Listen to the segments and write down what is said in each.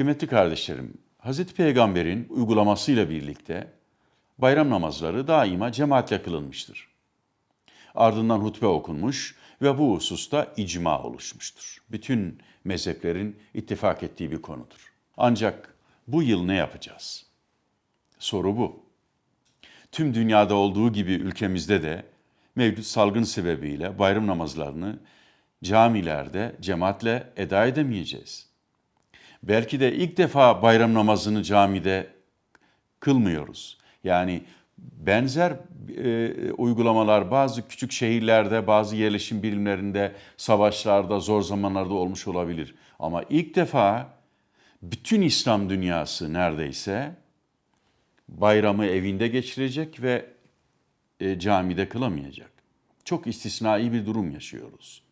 Kıymetli kardeşlerim, Hz. Peygamber'in uygulamasıyla birlikte bayram namazları daima cemaatle kılınmıştır. Ardından hutbe okunmuş ve bu hususta icma oluşmuştur. Bütün mezheplerin ittifak ettiği bir konudur. Ancak bu yıl ne yapacağız? Soru bu. Tüm dünyada olduğu gibi ülkemizde de mevcut salgın sebebiyle bayram namazlarını camilerde cemaatle eda edemeyeceğiz. Belki de ilk defa bayram namazını camide kılmıyoruz. Yani benzer e, uygulamalar bazı küçük şehirlerde, bazı yerleşim birimlerinde, savaşlarda, zor zamanlarda olmuş olabilir. Ama ilk defa bütün İslam dünyası neredeyse bayramı evinde geçirecek ve e, camide kılamayacak. Çok istisnai bir durum yaşıyoruz.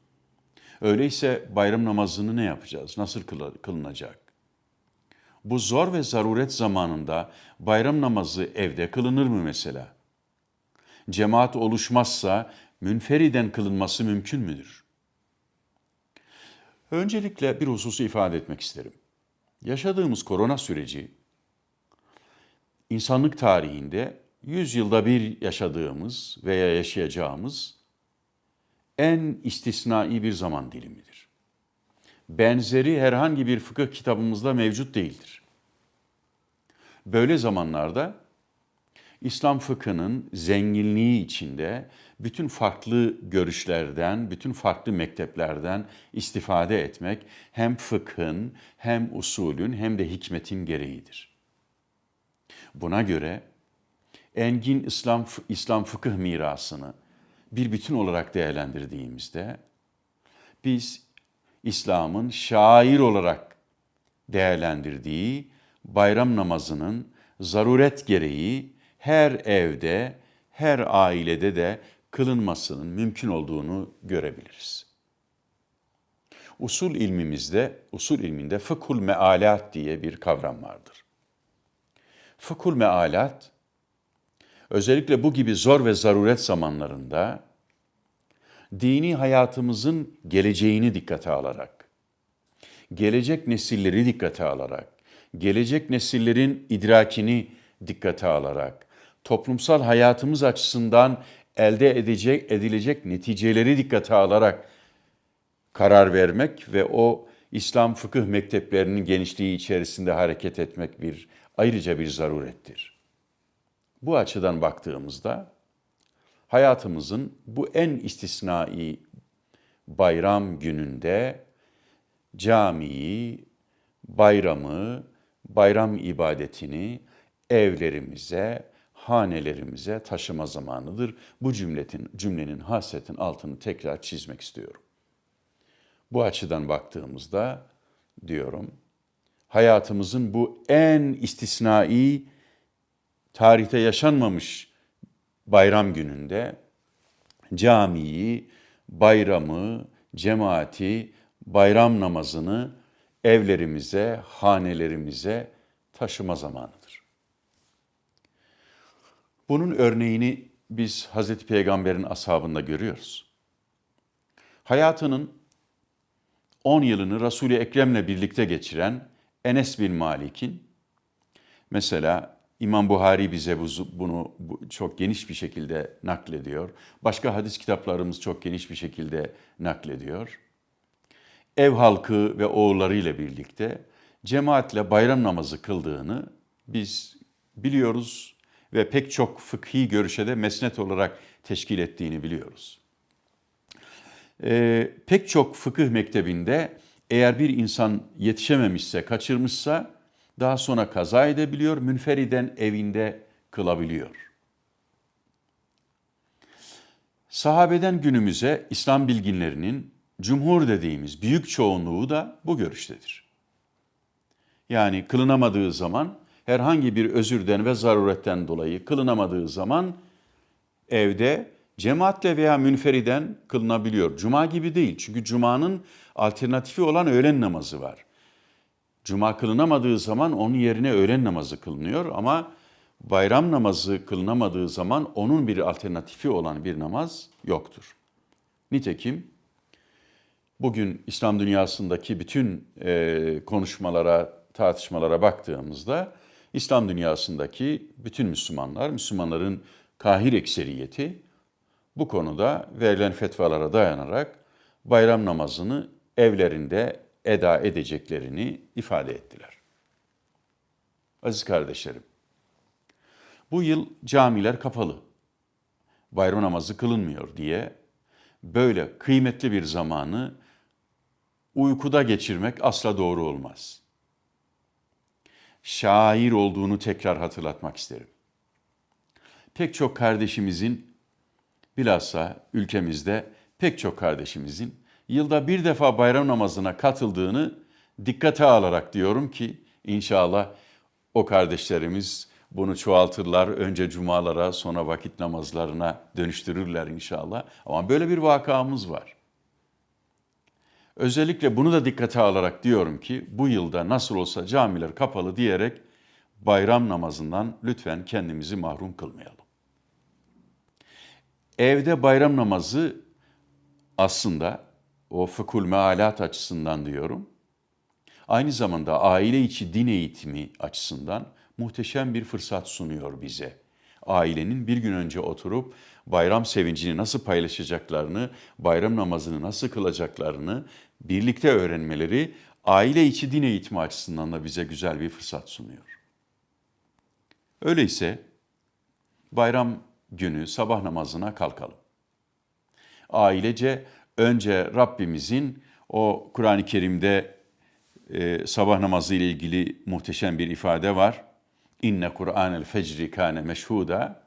Öyleyse bayram namazını ne yapacağız? Nasıl kılınacak? Bu zor ve zaruret zamanında bayram namazı evde kılınır mı mesela? Cemaat oluşmazsa münferiden kılınması mümkün müdür? Öncelikle bir hususu ifade etmek isterim. Yaşadığımız korona süreci insanlık tarihinde 100 yılda bir yaşadığımız veya yaşayacağımız en istisnai bir zaman dilimidir. Benzeri herhangi bir fıkıh kitabımızda mevcut değildir. Böyle zamanlarda İslam fıkhının zenginliği içinde bütün farklı görüşlerden, bütün farklı mekteplerden istifade etmek hem fıkhın, hem usulün, hem de hikmetin gereğidir. Buna göre engin İslam İslam fıkıh mirasını bir bütün olarak değerlendirdiğimizde biz İslam'ın şair olarak değerlendirdiği bayram namazının zaruret gereği her evde, her ailede de kılınmasının mümkün olduğunu görebiliriz. Usul ilmimizde, usul ilminde fıkhul mealat diye bir kavram vardır. Fıkhul mealat, özellikle bu gibi zor ve zaruret zamanlarında dini hayatımızın geleceğini dikkate alarak, gelecek nesilleri dikkate alarak, gelecek nesillerin idrakini dikkate alarak, toplumsal hayatımız açısından elde edecek edilecek neticeleri dikkate alarak karar vermek ve o İslam fıkıh mekteplerinin genişliği içerisinde hareket etmek bir ayrıca bir zarurettir. Bu açıdan baktığımızda hayatımızın bu en istisnai bayram gününde camiyi, bayramı, bayram ibadetini evlerimize, hanelerimize taşıma zamanıdır. Bu cümletin, cümlenin hasretin altını tekrar çizmek istiyorum. Bu açıdan baktığımızda diyorum, hayatımızın bu en istisnai, tarihte yaşanmamış bayram gününde camiyi, bayramı, cemaati, bayram namazını evlerimize, hanelerimize taşıma zamanıdır. Bunun örneğini biz Hazreti Peygamber'in ashabında görüyoruz. Hayatının 10 yılını Resul-i Ekrem'le birlikte geçiren Enes bin Malik'in mesela İmam Buhari bize bunu çok geniş bir şekilde naklediyor. Başka hadis kitaplarımız çok geniş bir şekilde naklediyor. Ev halkı ve oğullarıyla birlikte cemaatle bayram namazı kıldığını biz biliyoruz ve pek çok fıkhi görüşe de mesnet olarak teşkil ettiğini biliyoruz. Ee, pek çok fıkıh mektebinde eğer bir insan yetişememişse, kaçırmışsa daha sonra kaza edebiliyor, münferiden evinde kılabiliyor. Sahabeden günümüze İslam bilginlerinin cumhur dediğimiz büyük çoğunluğu da bu görüştedir. Yani kılınamadığı zaman herhangi bir özürden ve zaruretten dolayı kılınamadığı zaman evde cemaatle veya münferiden kılınabiliyor. Cuma gibi değil çünkü cumanın alternatifi olan öğlen namazı var. Cuma kılınamadığı zaman onun yerine öğlen namazı kılınıyor ama bayram namazı kılınamadığı zaman onun bir alternatifi olan bir namaz yoktur. Nitekim bugün İslam dünyasındaki bütün e, konuşmalara, tartışmalara baktığımızda İslam dünyasındaki bütün Müslümanlar, Müslümanların kahir ekseriyeti bu konuda verilen fetvalara dayanarak bayram namazını evlerinde eda edeceklerini ifade ettiler. Aziz kardeşlerim, bu yıl camiler kapalı. Bayram namazı kılınmıyor diye böyle kıymetli bir zamanı uykuda geçirmek asla doğru olmaz. Şair olduğunu tekrar hatırlatmak isterim. Pek çok kardeşimizin bilhassa ülkemizde pek çok kardeşimizin yılda bir defa bayram namazına katıldığını dikkate alarak diyorum ki inşallah o kardeşlerimiz bunu çoğaltırlar. Önce cumalara sonra vakit namazlarına dönüştürürler inşallah. Ama böyle bir vakamız var. Özellikle bunu da dikkate alarak diyorum ki bu yılda nasıl olsa camiler kapalı diyerek bayram namazından lütfen kendimizi mahrum kılmayalım. Evde bayram namazı aslında o fıkhul mealat açısından diyorum. Aynı zamanda aile içi din eğitimi açısından muhteşem bir fırsat sunuyor bize. Ailenin bir gün önce oturup bayram sevincini nasıl paylaşacaklarını, bayram namazını nasıl kılacaklarını birlikte öğrenmeleri aile içi din eğitimi açısından da bize güzel bir fırsat sunuyor. Öyleyse bayram günü sabah namazına kalkalım. Ailece önce Rabbimizin o Kur'an-ı Kerim'de e, sabah namazı ile ilgili muhteşem bir ifade var. İnne Kur'anel fecri kâne meşhuda.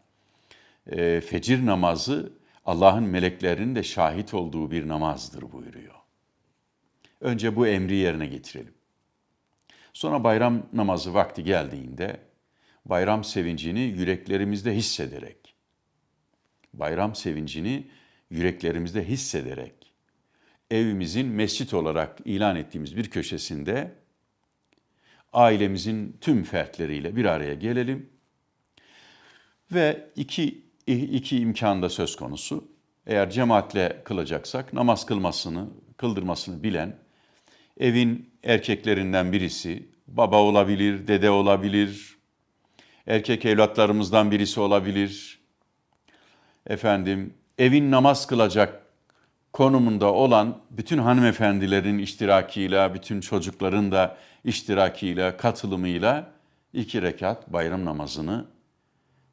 E, fecir namazı Allah'ın meleklerinin de şahit olduğu bir namazdır buyuruyor. Önce bu emri yerine getirelim. Sonra bayram namazı vakti geldiğinde bayram sevincini yüreklerimizde hissederek, bayram sevincini yüreklerimizde hissederek, evimizin mescit olarak ilan ettiğimiz bir köşesinde ailemizin tüm fertleriyle bir araya gelelim ve iki, iki imkan da söz konusu. Eğer cemaatle kılacaksak namaz kılmasını, kıldırmasını bilen evin erkeklerinden birisi, baba olabilir, dede olabilir, erkek evlatlarımızdan birisi olabilir. Efendim, evin namaz kılacak konumunda olan bütün hanımefendilerin iştirakiyle, bütün çocukların da iştirakiyle, katılımıyla iki rekat bayram namazını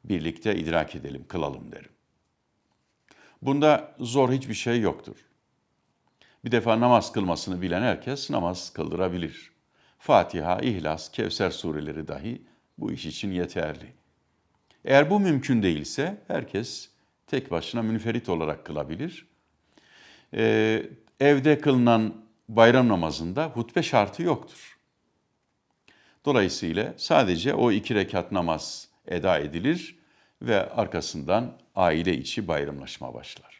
birlikte idrak edelim, kılalım derim. Bunda zor hiçbir şey yoktur. Bir defa namaz kılmasını bilen herkes namaz kıldırabilir. Fatiha, İhlas, Kevser sureleri dahi bu iş için yeterli. Eğer bu mümkün değilse herkes tek başına münferit olarak kılabilir. Ee, evde kılınan bayram namazında hutbe şartı yoktur. Dolayısıyla sadece o iki rekat namaz eda edilir ve arkasından aile içi bayramlaşma başlar.